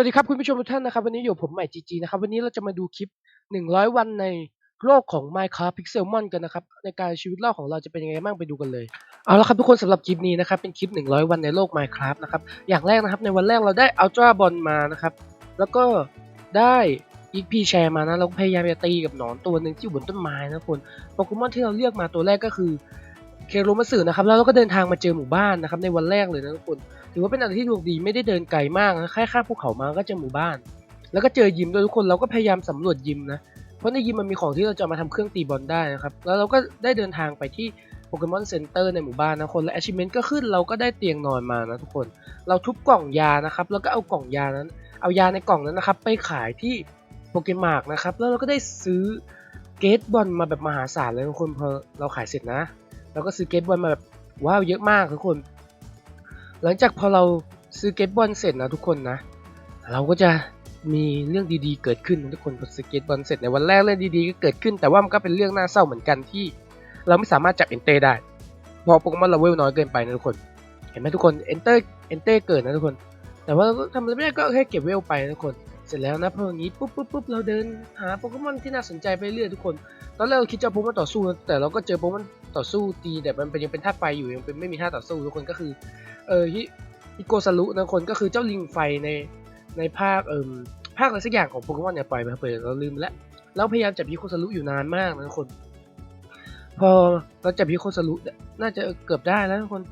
วัสดีครับคุณผู้ชมทุกท่านนะครับ วันนี้อยู่ผมใหม่จีจีนะครับ วันนี้เราจะมาดูคลิป 100 วันในโลกของ Minecraft Pixelmon กันนะครับ ในการชีวิตรอดของเราจะเป็นยังไงบ้างไปดูกันเลย เอาละครับทุกคนสำหรับคลิปนี้นะครับ เป็นคลิป 100 วันในโลก Minecraft นะครับ อย่างแรกนะครับในวันแรกเราได้ Ultra Ball มานะครับ แล้วก็ได้ XP Share มานะเราพยายามจะตีกับหนอนตัวหนึ่งที่อยู่บนต้นไม้นะทุกคนโปเกมอนที่เราเลือกมาตัวแรกก็คือเคโรมาสึนะครับแล้วเราก็เดินทางมาเจอหมู่บ้านนะครับในวันแรกเลยนะทุกคน ถือว่าเป็นอะไรที่ดวงดีไม่ได้เดินไกลมากนะแค่ข้ามภูเขามาก็เจอหมู่บ้าน แล้วก็เจอยิมด้วยทุกคนเราก็พยายามสำรวจยิมนะเพราะในยิมมันมีของที่เราจะมาทำเครื่องตีบอลได้นะครับแล้วเราก็ได้เดินทางไปที่โปเกมอนเซ็นเตอร์ในหมู่บ้านนะคนและ achievement ก็ขึ้นเราก็ได้เตียงนอนมานะทุกคน เราทุบกล่องยานะครับแล้วก็เอากล่องยานั้น เอายาในกล่องนั้นนะครับไปขายที่โปเกมารกนะครับแล้วเราก็ได้ซื้อเกตบอลมาแบบมหาศาลเลยทุกคนพอเราขายเสร็จนะ เราก็ซื้อเกตบอลมาแบบว้าวเยอะมากทุกคน หลังจากพอเราซื้อเกตบอลเสร็จนะทุกคนนะ เราก็จะมีเรื่องดีๆ เกิดขึ้นทุกคนพอซื้อเกตบอลเสร็จในวันแรกเรื่องดีๆก็เกิดขึ้น แต่ว่ามันก็เป็นเรื่องน่าเศร้าเหมือนกันที่ เราไม่สามารถจับเอนเตได้พอโปเกมอนเราเวลน้อยเกินไปนะทุกคน เห็นไหมทุกคนเอนเตอร์เอนเตเกิดนะทุกคน แต่ว่าเราทำอะไรไม่ได้ก็แค่เก็บเวลไปนะทุกคนเสร็จแล้วนะพออย่างนี้ปุ๊บปุ๊บปุ๊บเราเดินหาโปเกมอนที่น่าสนใจไปเรื่อยทุกคน ตอนแรกเราคิดจะโปเกมอนต่อสู้แต่เราก็เจอโปเกมอน ต่อสู้ตีแต่มันเป็นยังเป็นท่าไฟอยู่ยังเป็นไม่มีท่าต่อสู้ทุกคนก็คือ เออฮิฮิโกซารุนะคนก็คือเจ้าลิงไฟในในภาคเอ่มภาคอะไรสักอย่างของโปเกมอนเนี่ยปล่อยมาเปิดเราลืมแล้วเราพยายามจับฮิโกซารุอยู่นานมากนะคน พอเราจับฮิโกซารุน่าจะเกือบได้แล้วทุกคน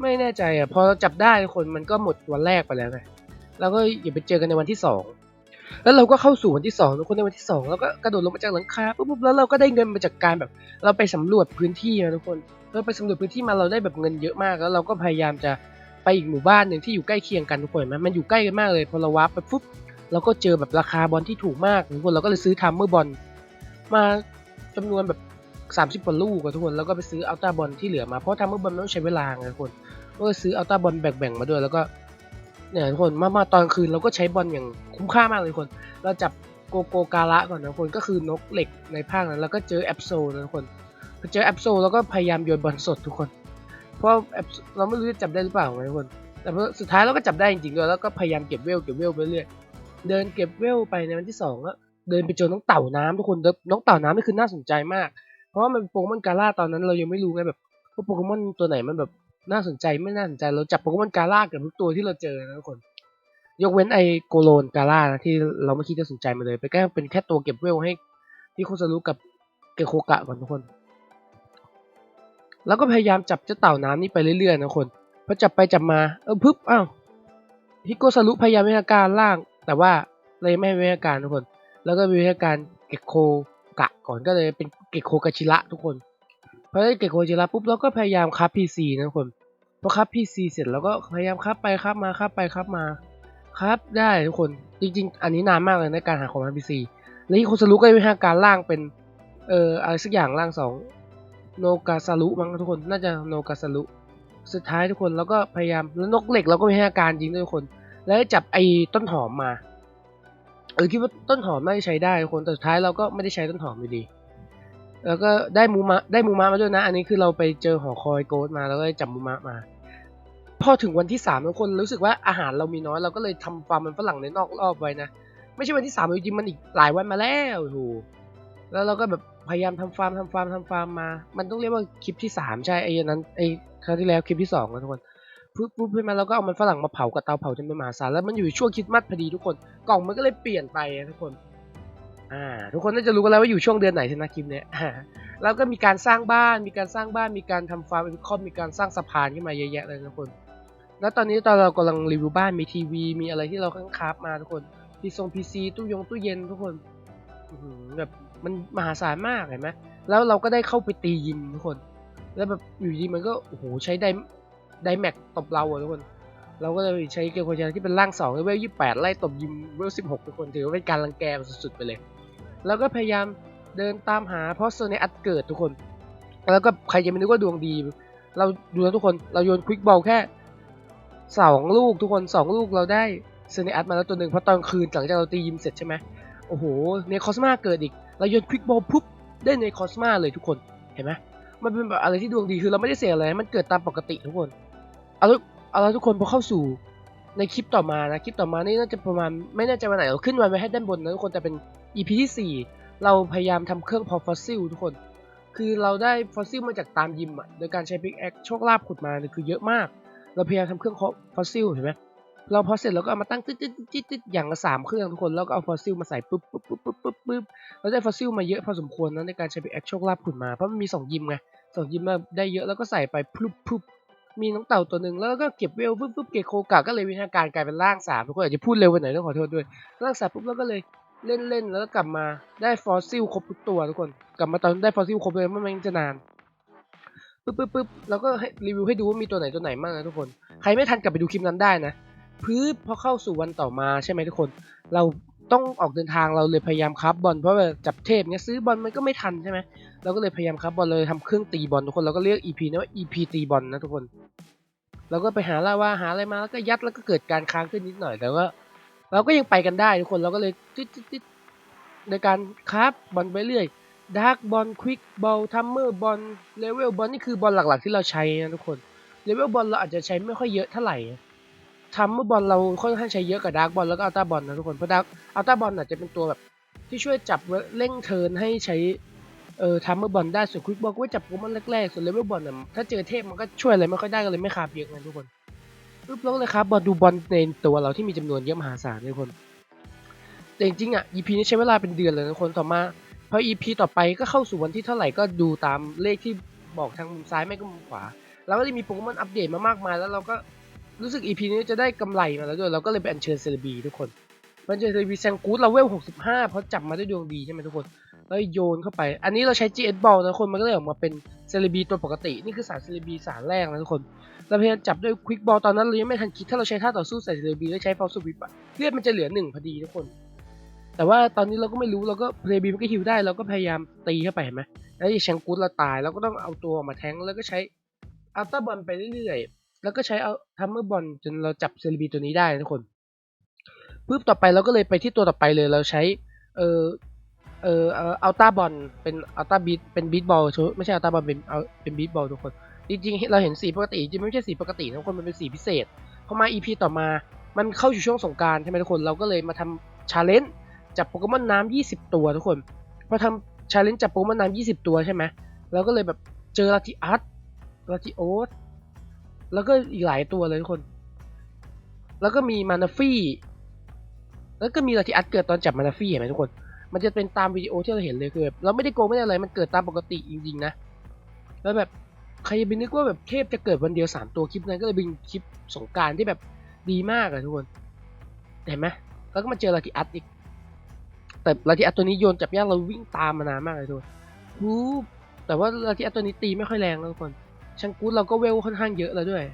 ไม่แน่ใจอะพอเราจับได้ทุกคนมันก็หมดวันแรกไปแล้วไงเราก็อย่าไปเจอกันในวันที่สอง แล้วเราก็เข้าสู่วันที่สองทุกคนในวันที่สองแล้วก็กระโดดลงมาจากหลังคาปุ๊บแล้วเราก็ได้เงินมาจากการแบบ เราไปสำรวจพื้นที่นะทุกคนเราไปสำรวจพื้นที่มาเราได้แบบเงินเยอะมาก แล้วเราก็พยายามจะไปอีกหมู่บ้านหนึ่งที่อยู่ใกล้เคียงกันทุกคนเห็นไหมมันอยู่ใกล้กันมากเลยพอเราวาร์ปไปปุ๊บเราก็เจอแบบราคาบอลที่ถูกมากทุกคนเราก็เลยซื้อทัมเมอร์บอลมาจำนวนแบบ 30กว่าลูกทุกคนแล้วก็ไปซื้ออัลตาบอลที่เหลือมาเพราะทัมเมอร์บอลต้องใช้เวลาไงทุกคนก็เลยซื้ออัลตาบอลแบ่งๆมาด้วยแล้วก็ เนี่ยทุกคนมามาตอนคืนเราก็ใช้บอลอย่างคุ้มค่ามากเลยทุกคน เราจับโกโกการะก่อนนะทุกคนก็คือนกเหล็กในภาคนั้นแล้วก็เจอแอปโซนะทุกคนพอเจอแอปโซแล้วก็พยายามโยนบอลสดทุกคน เพราะแอปเราไม่รู้จะจับได้หรือเปล่าไงทุกคน แต่สุดท้ายเราก็จับได้จริงๆด้วยแล้วก็พยายามเก็บเวลเก็บเวลไปเรื่อยเดินเก็บเวลไปในวันที่สองก็เดินไปเจอน้องเต่าน้ำทุกคนน้องเต่าน้ำนี่คือน่าสนใจมาก เพราะว่ามันเป็นโปเกมอนกาล่าตอนนั้นเรายังไม่รู้ไงแบบว่าโปเกมอนตัวไหนมันแบบ น่าสนใจไม่น่าสนใจเราจับโปเกมอนกาล่ากับทุกตัวที่เราเจอนะทุกคน ยกเว้นไอโกโลนกาล่านะที่เราไม่คิดจะสนใจมาเลย ไปแค่เป็นแค่ตัวเก็บเวลให้ที่โคซารุกับเกโคกะก่อนทุกคน แล้วก็พยายามจับเจ้าเต่าน้ำนี่ไปเรื่อยๆนะคนพอจับไปจับมาเออปึ๊บอ้าวฮิโกซารุพยายามวิทยาการล่าง แต่ว่าเลยไม่วิทยาการทุกคน แล้วก็วิทยาการเกโคกะก่อนก็เลยเป็นเกโคกาชิระทุกคนพอได้เกโคกาชิระปุ๊บเราก็พยายามคับพีซีนะทุกคน พอคับพีซีเสร็จแล้วก็พยายามคับไปคับมาคับไปคับมา ครับได้ทุกคนจริงๆ อันนี้นานมากเลยในการหาของ NPC แล้วโคซารุก็ได้วิธีการล่างเป็นเอ่ออะไรสักอย่างล่างสองโนกาซารุมั้งทุกคนน่าจะโนกาซารุสุดท้ายทุกคนแล้วก็พยายามแล้วนกเหล็กเราก็มีวิธีการยิงด้วยทุกคน แล้วจับไอ้ต้นหอมมาเออคิดว่าต้นหอมน่าจะใช้ได้ทุกคนแต่สุดท้ายเราก็ไม่ได้ใช้ต้นหอมอยู่ดี แล้วก็ได้มูมะได้มูมะมาด้วยนะ อันนี้คือเราไปเจอหอคอยโกดมาแล้วก็จับมูมะมา พอถึงวันที่สามทุกคนรู้สึกว่าอาหารเรามีน้อยเราก็เลยทำฟาร์มมันฝรั่งในนอกรอบไว้นะไม่ใช่วันที่สามจริงมันอีกหลายวันมาแล้วโหแล้วเราก็แบบพยายามทำฟาร์มทำฟาร์มทำฟาร์มมา มันต้องเรียกว่าคลิปที่สามใช่ไอ้นั้นไอ้ครั้งที่แล้วคลิปที่สองนะทุกคนปุ๊บปุ๊บขึ้นมาเราก็เอามันฝรั่งมาเผากับเตาเผาจนเป็นมหาศาลแล้วมันอยู่ช่วงคริสต์มาสพอดีทุกคนกล่องมันก็เลยเปลี่ยนไปทุกคน อ่าทุกคนน่าจะรู้กันแล้วว่าอยู่ช่วงเดือนไหนใช่ไหมคลิปเนี้ยแล้วก็มีการสร้างบ้าน มีการสร้างบ้าน มีการทำฟาร์มคอมมีการสร้างสะพานขึ้นมาเยอะแยะเลยทุกคน แล้วตอนนี้ตอนเรากำลังรีวิวบ้านมีทีวี มีอะไรที่เราข้างคาฟมาทุกคนมีทรงพีซีตู้ยงตู้เย็นทุกคนแบบมันมหาศาลมากเห็นไหมแล้วเราก็ได้เข้าไปตียิมทุกคน แล้วแบบอยู่ดีมันก็โอ้โหใช้ไดไดแม็กตบเราอะทุกคน เราก็เลยใช้เกมโคชาที่เป็นร่างสองเลเวลยี่แปดไล่ตบยิมเวลสิบหกทุกคนถือว่าเป็นการรังแกสุดๆไปเลย แล้วก็พยายามเดินตามหาเพราะโซนในอัดเกิดทุกคน แล้วก็ใครจะไม่นึกว่าดวงดี เราดูนะทุกคนเราโยนควิกบอลแค่สองลูกทุกคนสองลูกเราได้เซเนอัสมาแล้วตัวหนึ่งเพราะตอนคืนหลังจากเราตียิมเสร็จใช่ไหมโอ้โหเนคอสมาเกิดอีกเราโยนควิกบอลปุ๊บได้เนคอสมาเลยทุกคนเห็นไหมมันเป็นแบบอะไรที่ดวงดีคือเราไม่ได้เสียอะไรมันเกิดตามปกติทุกคนเอาเอาล้วทุกคนพอเข้าสู่ ในคลิปต่อมานะคลิปต่อมานี่น่าจะประมาณไม่แน่ใจวันไหนเราขึ้นวันไว้ให้ด้านบนนะทุกคนแต่เป็น EP ที่ 4 เราพยายามทำเครื่องพอฟอสซิลทุกคน คือเราได้ฟอสซิลมาจากตามยิมอะโดยการใช้พิกแอคโชคลาภขุดมาเนี่ยคือเยอะมาก เราพยายามทำเครื่องฟอสซิลเห็นไหมเราพอเสร็จเราก็เอามาตั้งตึ๊ดตึ๊ดตึ๊ดตึ๊ดอย่างละสามเครื่องทุกคนแล้วก็เอาฟอสซิลมาใส่ปุ๊บปุ๊บปุ๊บปุ๊บปุ๊บปุ๊บเราได้ฟอสซิลมาเยอะพอสมควรนะในการใช้พิกแอคโชคลาภขุดมาเพราะมันมีสองยิมไงสองยิมมาได้เยอะแล้วก็ใส่ไปพลุบพลุบ มีน้องเต่าตัวหนึ่งแล้วก็เก็บเวลปุ๊บปุ๊บเก็บโคกะก็เลยวิทยาการกลายเป็นร่างสามทุกคนอาจจะพูดเร็วไปหน่อยต้องขอโทษด้วยร่างสามปุ๊บแล้วก็เลยเล่นเล่นแล้วก็กลับมาได้ฟอสซิลครบทุกตัวทุกคน กลับมาตอนได้ฟอสซิลครบเลยไม่งั้นจะนานปุ๊บปุ๊บปุ๊บแล้วก็รีวิวให้ดูว่ามีตัวไหนตัวไหนบ้างนะทุกคน ใครไม่ทันกลับไปดูคลิปนั้นได้นะพื้นพอเข้าสู่วันต่อมาใช่ไหมทุกคน เรา ต้องออกเดินทางเราเลยพยายามคับบอลเพราะว่าจับเทพเนี้ยซื้อบอลมันก็ไม่ทันใช่ไหมเราก็เลยพยายามคับบอลเลยทำเครื่องตีบอลทุกคนเราก็เรียก EP นะว่า EP ตีบอลนะทุกคน เราก็ไปหาล่าว่าหาอะไรมาแล้วก็ยัดแล้วก็เกิดการค้างขึ้นนิดหน่อยแต่ว่าเราก็ยังไปกันได้ทุกคนเราก็เลยติดติดในการคราฟบอลไปเรื่อยดาร์กบอลควิกบอลทัมเมอร์บอลเลเวลบอลนี่คือบอลหลักๆที่เราใช้นะทุกคนเลเวลบอลเราอาจจะใช้ไม่ค่อยเยอะเท่าไหร่ ทัมเมอร์บอลเราค่อนข้างใช้เยอะกับดาร์กบอลแล้วก็อัลต้าบอลนะทุกคนเพราะดาร์กอัลต้าบอลอาจจะเป็นตัวแบบที่ช่วยจับเร่งเทินให้ใช้เอ่อทัมเมอร์บอลได้ส่วนควิกบอลก็ไว้จับโปเกมอนแรกๆส่วนเลเวลบอลน่ะถ้าเจอเทพมันก็ช่วยอะไรไม่ค่อยได้ก็เลยไม่คาบเยอะไงทุกคนปุ๊บล้วเลยครับบอลดูบอลในตัวเราที่มีจำนวนเยอะมหาศาลทุกคนแต่จริงๆอะ EP นี้ใช้เวลาเป็นเดือนเลยนะทุกคนต่อมาพอ EP ต่อไปก็เข้าสู่วันที่เท่าไหร่ก็ดูตามเลขที่บอกทางมุมซ้ายไม่ก็มุมขวา แล้วก็ได้มีโปเกมอนอัปเดตมามากมายแล้วเราก็ รู้สึก EP นี้จะได้กำไรมาแล้วด้วย เราก็เลยไปอัญเชิญเซเลบีทุกคนมันจอเซเลบีแซงกูดเราเวล 65 เพราะจับมาด้วยดวงดีใช่ไหมทุกคน แล้วโยนเข้าไป อันนี้เราใช้ GS Ball นะทุกคน มันก็เลยออกมาเป็นเซเลบีตัวปกติ นี่คือสารเซเลบีสารแรกนะทุกคน เราพยายามจับด้วยควิกบอลตอนนั้นเรายังไม่ทันคิด ถ้าเราใช้ท่าต่อสู้ใส่เซเลบีแล้วใช้ฟอลซูบิปเลือดมันจะเหลือหนึ่งพอดีทุกคน แต่ว่าตอนนี้เราก็ไม่รู้ เราก็เพลย์บีมันก็ฮิวได้ เราก็พยายามตีเข้าไปเห็นไหมแล้วไอแชงกูดเราตาย เราก็ต้องเอาตัวออกมาแทงแล้วก็ใช้อัลต้าบอลไปเรื่อยๆ แล้วก็ใช้เอาทัมเมอร์บอลจนเราจับเซเลบีตัวนี้ได้นะทุกคนปุ๊บต่อไปเราก็เลยไปที่ตัวต่อไปเลยเราใช้เออเอออัลต้าบอลเป็นอัลต้าบีทเป็นบีทบอลไม่ใช่อัลต้าบอลเป็นเอาเป็นบีทบอลทุกคน จริงๆ เราเห็นสีปกติจริงไม่ใช่สีปกติทุกคนมันเป็นสีพิเศษพอมา EP ต่อมา มันเข้าอยู่ช่วงสงการใช่ไหมทุกคนเราก็เลยมาทำชาเลนจ์จับโปเกมอนน้ำ20 ตัวทุกคนพอทำชาเลนจ์จับโปเกมอนน้ำ20 ตัวใช่ไหมเราก็เลยแบบเจอลาติอัสลาติโอส แล้วก็อีกหลายตัวเลยทุกคน แล้วก็มีมานาฟี่แล้วก็มีลาติอัสเกิดตอนจับมานาฟี่เห็นไหมทุกคน มันจะเป็นตามวิดีโอที่เราเห็นเลยคือแบบเราไม่ได้โกงไม่ได้อะไร มันเกิดตามปกติจริงๆนะ แล้วแบบใครจะไปนึกว่าแบบเทพจะเกิดวันเดียวสามตัวคลิปนั้นก็เลยเป็นคลิปสงการที่แบบดีมากอะทุกคน เห็นไหมแล้วก็มาเจอลาติอัสอีก แต่ลาติอัสตัวนี้โยนจับยากเราวิ่งตามมานานมากเลยทุกคนแต่ว่าลาติอัสตัวนี้ตีไม่ค่อยแรงนะทุกคน ชังกูดเราก็เวลค่อนข้างเยอะแล้วด้วย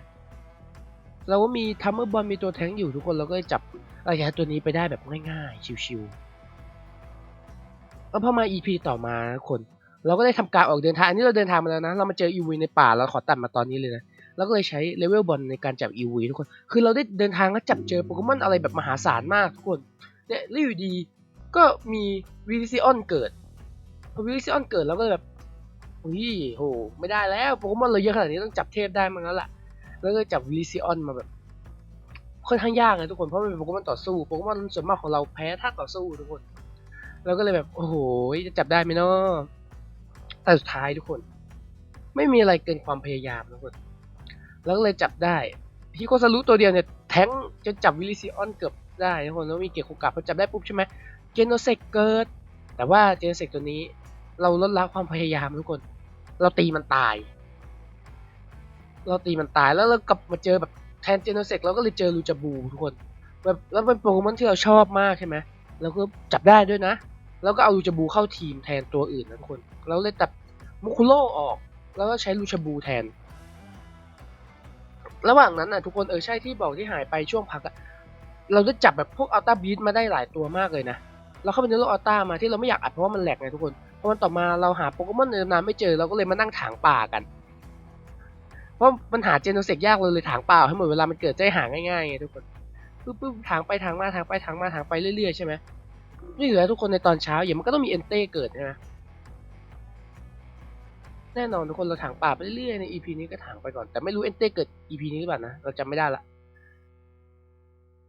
เราก็มีทัมเมอร์บอลมีตัวแทงอยู่ทุกคนเราก็จับลาติอัสตัวนี้ไปได้แบบง่ายๆ ชิวๆแล้วพอมา EP ต่อมาทุกคน เราก็ได้ทำการออกเดินทาง อันนี้เราเดินทางมาแล้วนะ เรามาเจออีวีในป่าเราขอตัดมาตอนนี้เลยนะเราก็เลยใช้เลเวลบอลในการจับอีวีทุกคน คือเราได้เดินทางแล้วจับเจอโปเกมอนอะไรแบบมหาศาลมากทุกคนเนี่ยแล้วอยู่ดีก็มีวิลิซิออนเกิดพอวิลิซิออนเกิดเราก็แบบ อุ้ยโห ไม่ได้แล้วโปเกมอนเราเยอะขนาดนี้ต้องจับเทพได้มั้งแล้วล่ะ แล้วก็จับวิลิซิออนมาแบบค่อนข้างยากเลยทุกคน เพราะมันเป็นโปเกมอนต่อสู้โปเกมอนส่วนมากของเราแพ้ท่าต่อสู้ทุกคนเราก็เลยแบบโอ้โหจะจับได้ไหมเนาะแต่สุดท้ายทุกคน ไม่มีอะไรเกินความพยายามทุกคนแล้วก็เลยจับได้ฮิโคซารุตัวเดียวเนี่ยแทงจนจับวิลิซิออนเกือบได้ทุกคนแล้วมีเกียร์โคกะพอจับได้ปุ๊บใช่ไหมเจโนเซกเกิด แต่ว่าเจโนเซกตัวนี้เราลดละความพยายามทุกคน เราตีมันตาย เราตีมันตายแล้วเรากลับมาเจอแบบแทนเจโนเซกเราก็เลยเจอลูจาบูทุกคนแบบแล้วเป็นโปเกมอนที่เราชอบมากใช่ไหมเราก็จับได้ด้วยนะ แล้วก็เอาลูชาบูเข้าทีมแทนตัวอื่นนะทุกคน เราเลยตัดมุคุโร่ออก แล้วก็ใช้ลูชาบูแทน ระหว่างนั้นน่ะทุกคนเออใช่ที่บอกที่หายไปช่วงพักอะเราได้จับแบบพวกอัลต้าบีทมาได้หลายตัวมากเลยนะ เราเข้าไปในโลกอัลต้ามาที่เราไม่อยากอัดเพราะว่ามันแหลกไงทุกคน เพราะมันต่อมาเราหาโปเกมอนในตำนานไม่เจอเราก็เลยมานั่งถางป่ากัน เพราะมันหาเจโนเซกยากเลยเลยถางป่าให้หมดเวลามันเกิดจหาง่ายๆไงทุกคนปุ๊บปุ๊บถางไปถางมาถางไปถางมาถางไปเรื่อยๆใช่ไหมนี่เหลือทุกคนในตอนเช้าอย่างมันก็ต้องมีเอนเต้เกิดใช่ไหมแน่นอนทุกคนเราถางป่าไปเรื่อยๆใน EP นี้ก็ถางไปก่อนแต่ไม่รู้เอนเต้เกิด EP นี้หรือเปล่านะเราจำไม่ได้ละ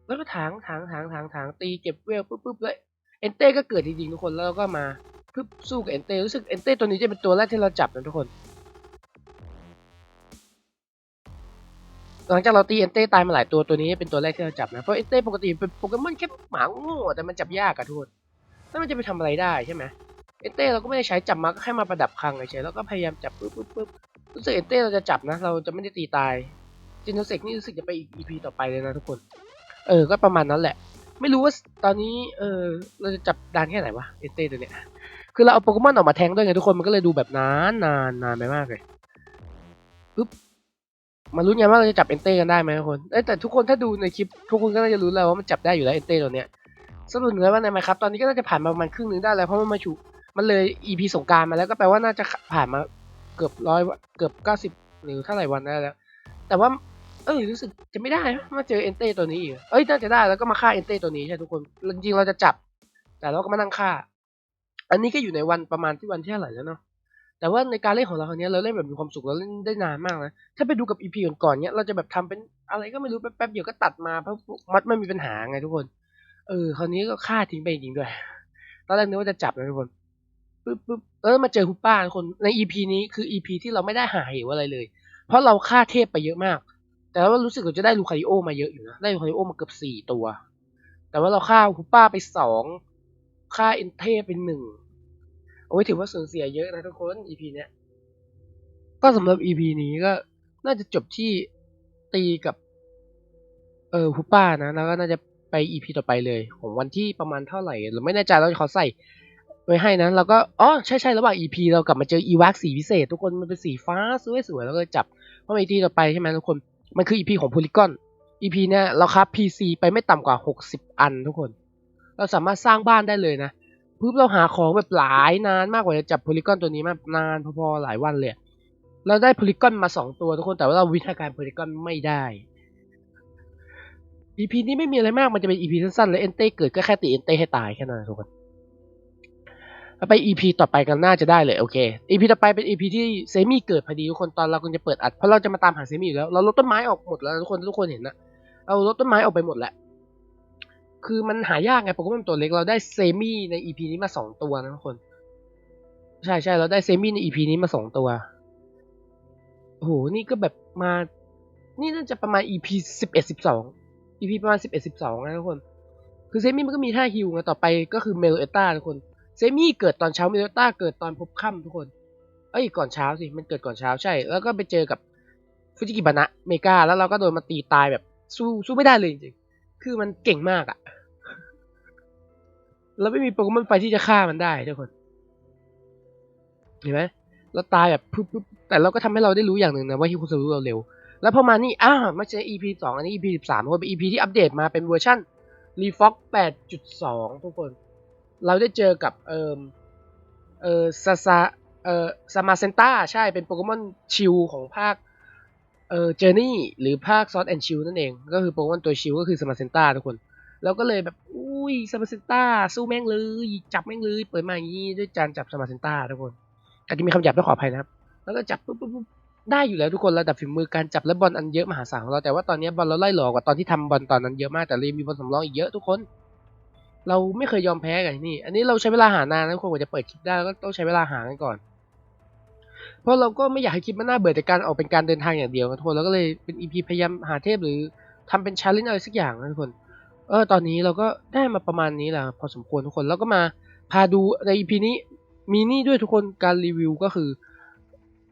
แล้วก็ถางถางถางถางถางตีเก็บเวลปุ๊บปุ๊บเลยเอนเต้ก็เกิดจริงๆทุกคนแล้วเราก็มา ปึ๊บสู้กับเอนเต้รู้สึกเอนเต้ตัวนี้จะเป็นตัวแรกที่เราจับนะทุกคน หลังจากเราตีเอนเต้ตายมาหลายตัวตัวนี้เป็นตัวแรกที่เราจับนะเพราะเอนเต้ปกติเป็นโปเกมอนแค่หมาโง่แต่มันจับยากอะทุกคนแล้วมันจะไปทำอะไรได้ใช่ไหมเอนเต้เราก็ไม่ได้ใช้จับมาก็แค่มาประดับคลังเฉยแล้วก็พยายามจับปุ๊บปุ๊บปุ๊บรู้สึกเอนเต้เราจะจับนะ เราจะไม่ได้ตีตายจินโนเซกนี่รู้สึกจะไปอีก EP ต่อไปเลยนะทุกคน เออก็ประมาณนั้นแหละ ไม่รู้ว่าตอนนี้เออเราจะจับดานแค่ไหนวะเอเต้ตัวเนี้ย คือเราเอาโปเกมอนออกมาแทงด้วยไงทุกคนมันก็เลยดูแบบนานนานนานไปมากเลยปึ๊บมาลุ้นกันว่าเราจะจับเอนเต้กันได้ไหมทุกคนเอ้แต่ทุกคนถ้าดูในคลิปทุกคนก็น่าจะรู้แล้วว่ามันจับได้อยู่แล้วเอนเต้ตัวเนี้ยสรุปเลยว่าในไหมครับตอนนี้ก็น่าจะผ่านมาประมาณครึ่งหนึงได้แล้วเพราะมันมาชูมันเลย EP สงกรารมาแล้วก็แปลว่าน่าจะผ่านมาเกือบร้อยเกือบเก้าสิบหรือเท่าไหร่วันได้แล้ว แต่ว่าเอ้ยรู้สึกจะไม่ได้มาเจอเอนเต้ตัวนี้อีกเอ้ยน่าจะได้แล้วก็มาฆ่าเอนเต้ตัวนี้ใช่ทุกคนจริงๆเราจะจับ แต่เราก็มานั่งฆ่า อันนี้ก็อยู่ในวันประมาณที่วันที่เท่าไหร่แล้วเนาะแต่ว่าในการเล่นของเราครั้งนี้เราเล่นแบบมีความสุขเราเล่นได้นานมากนะถ้าไปดูกับอีพีก่อนๆเนี้ยเราจะแบบทำเป็นอะไรก็ไม่รู้แป๊บๆเดียวก็ตัดมาเพราะมัดไม่มีปัญหาไงทุกคน เออคราวนี้ก็ฆ่าทิ้งไปจริงด้วยตอนแรกนึกว่าจะจับนะทุกคนปึ๊บปึ๊บเออมาเจอฮุปป้าทุกคนในอีพีนี้คืออีพีที่เราไม่ได้หาเหวอะไรเลย เพราะเราฆ่าเทพไปเยอะมาก แต่ว่ารู้สึกเราจะได้ลูคาริโอมาเยอะอยู่นะได้ลูคาริโอมาเกือบสี่ตัว แต่ว่าเราฆ่าฮุปป้าไปสอง ฆ่าเอ็นเทไปหนึ่งโอ้ยถือว่าสูญเสียเยอะนะทุกคน EP เนี้ย ก็สำหรับ EP นี้ก็น่าจะจบที่ตีกับ เออฮุปป้านะ แล้วก็น่าจะไป EP ต่อไปเลย ของวันที่ประมาณเท่าไหร่เราไม่แน่ใจเราจะขอใส่ไว้ให้นะเราก็อ๋อใช่ใช่ระหว่าง EP เรากลับมาเจออีวักสีพิเศษ ทุกคนมันเป็นสีฟ้าสวยสวยๆแล้วก็จับเพราะ EP ต่อไปใช่ไหมทุกคนมันคือ EP ของโพลีกอน EP เนี่ยเราครับ PC ไปไม่ต่ำกว่า 60 อันทุกคน เราสามารถสร้างบ้านได้เลยนะปุ๊บเราหาของแบบหลายนานมากกว่าจะจับโพลีกอนตัวนี้มานานพอๆหลายวันเลยเราได้โพลีกอนมาสองตัวทุกคนแต่ว่าเราวิธีการโพลีกอนไม่ได้ EP นี้ไม่มีอะไรมากมันจะเป็น EP สั้นๆแล้วเอนเต้เกิดก็แค่ตีเอนเต้ให้ตายแค่นั้นทุกคนไป EP ต่อไปกันน่าจะได้เลยโอเค EP ต่อไปเป็น EP ที่เซมี่เกิดพอดีทุกคนตอนเรากำลังจะเปิดอัดเพราะเราจะมาตามหาเซมี่อยู่แล้วเราลดต้นไม้ออกหมดแล้วทุกคนทุกคนเห็นนะเราลดต้นไม้ออกไปหมดแหละ คือมันหายากไงโปเกมอนตัวเล็กเราได้เซมี่ใน EP นี้มาสองตัวนะทุกคน ใช่ใช่เราได้เซมี่ใน EP นี้มาสองตัวโอ้โหนี่ก็แบบมา นี่น่าจะประมาณ EP สิบเอ็ดสิบสอง EP ประมาณสิบเอ็ดสิบสองนะทุกคน คือเซมี่มันก็มีท่าฮิวไงต่อไปก็คือเมโลเอต้าทุกคนเซมี่เกิดตอนเช้าเมโลต้าเกิดตอนพบค่ำทุกคน เอ้ยก่อนเช้าสิมันเกิดก่อนเช้าใช่ แล้วก็ไปเจอกับฟูจิกิบานะเมกาแล้วเราก็โดนมาตีตายแบบสู้สู้ไม่ได้เลยจริง คือมันเก่งมากอะเราไม่มีโปเกมอนไฟที่จะฆ่ามันได้ทุกคน เห็นไหมเราตายแบบปุ๊บปุ๊บแต่เราก็ทำให้เราได้รู้อย่างหนึ่งนะว่าฮิคุซารุเราเร็ว แล้วพอมานี่อ้าวมาเจอ EP สองอันนี้ EP สิบสามทุกคนเป็น EP ที่อัปเดตมาเป็นเวอร์ชันรีฟ็อกแปดจุดสองทุกคน เราได้เจอกับเอ่อเออซาซาเอ่อซามาเซนต้าใช่เป็นโปเกมอนชิลของภาค เออเจอร์นี่หรือภาคซอสแอนชิลนั่นเอง ก็คือโปเกมอนตัวชิลก็คือซามาเซนต้าทุกคนเราก็เลยแบบอุ้ยซามาเซนต้าสู้แม่งเลยจับแม่งเลยเปิดมาอย่างนี้ด้วยจานจับซามาเซนต้าทุกคนอาจจะมีคำหยาบต้องขออภัยนะครับ แล้วก็จับปุ๊บปุ๊บปุ๊บได้อยู่แล้วทุกคนระดับฝีมือการจับและบอลอันเยอะมหาศาลของเราแต่ว่าตอนนี้บอลเราไล่หลอกกว่าตอนที่ทำบอลตอนนั้นเยอะมากแต่เรายังมีบอลสำรองอีกเยอะทุกคน เราไม่เคยยอมแพ้กันนี่ อันนี้เราใช้เวลาหานานนะทุกคนกว่าจะเปิดคลิปได้ก็ต้องใช้เวลาหากันก่อน เพราะเราก็ไม่อยากให้คลิปมันน่าเบื่อแต่การออกเป็นการเดินทางอย่างเดียวนะทุกคนแล้วก็เลยเป็นอีพีพยายามหาเทพหรือทำเป็นชาเลนจ์อะไรสักอย่างนะทุกคนเออตอนนี้เราก็ได้มาประมาณนี้แหละพอสมควรทุกคนแล้วก็มาพาดูในอีพีนี้มีนี่ด้วยทุกคนการรีวิวก็คือ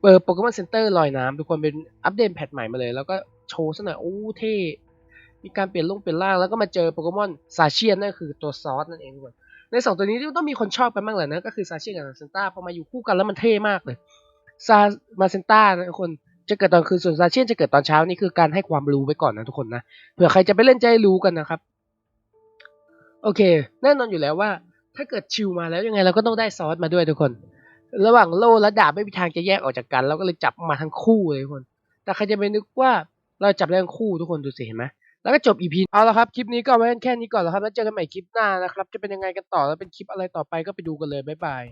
เปิดโปเกมอนเซ็นเตอร์ลอยน้ำทุกคนเป็นอัปเดตแพทใหม่มาเลย แล้วก็โชว์ซะหน่อยโอ้เท่มีการเปลี่ยนลงเปลี่ยนร่างแล้วก็มาเจอโปเกมอนซาเชียนนั่นคือตัวซอสนั่นเองทุกคนในสองตัวนี้ต้องมีคนชอบกันบ้างแหละนะก็คือซาเชียนกับเซนต้าพอมาอยู่คู่กันแล้วมันเท่มากเลย ซามาเซนต้านะทุกคนจะเกิดตอนคืนส่วนซาเชียนจะเกิดตอนเช้านี่คือการให้ความรู้ไว้ก่อนนะทุกคนนะเผื่อใครจะไปเล่นจะได้รู้กันนะครับ โอเค แน่นอนอยู่แล้วว่า ถ้าเกิดชิลมาแล้วยังไงเราก็ต้องได้ซอสมาด้วยทุกคน ระหว่างโล่และดาบไม่มีทางจะแยกออกจากกันเราก็เลยจับมาทั้งคู่เลยทุกคน แต่ใครจะไปนึกว่าเราจับได้ทั้งคู่ทุกคนดูสิเห็นไหมแล้วก็จบ EP เอาละครับ คลิปนี้ก็ไว้แค่นี้ก่อนแล้วครับแล้วเจอกันใหม่คลิปหน้านะครับ จะเป็นยังไงกันต่อแล้วเป็นคลิปอะไรต่อไปก็ไปดูกันเลยบ๊ายบาย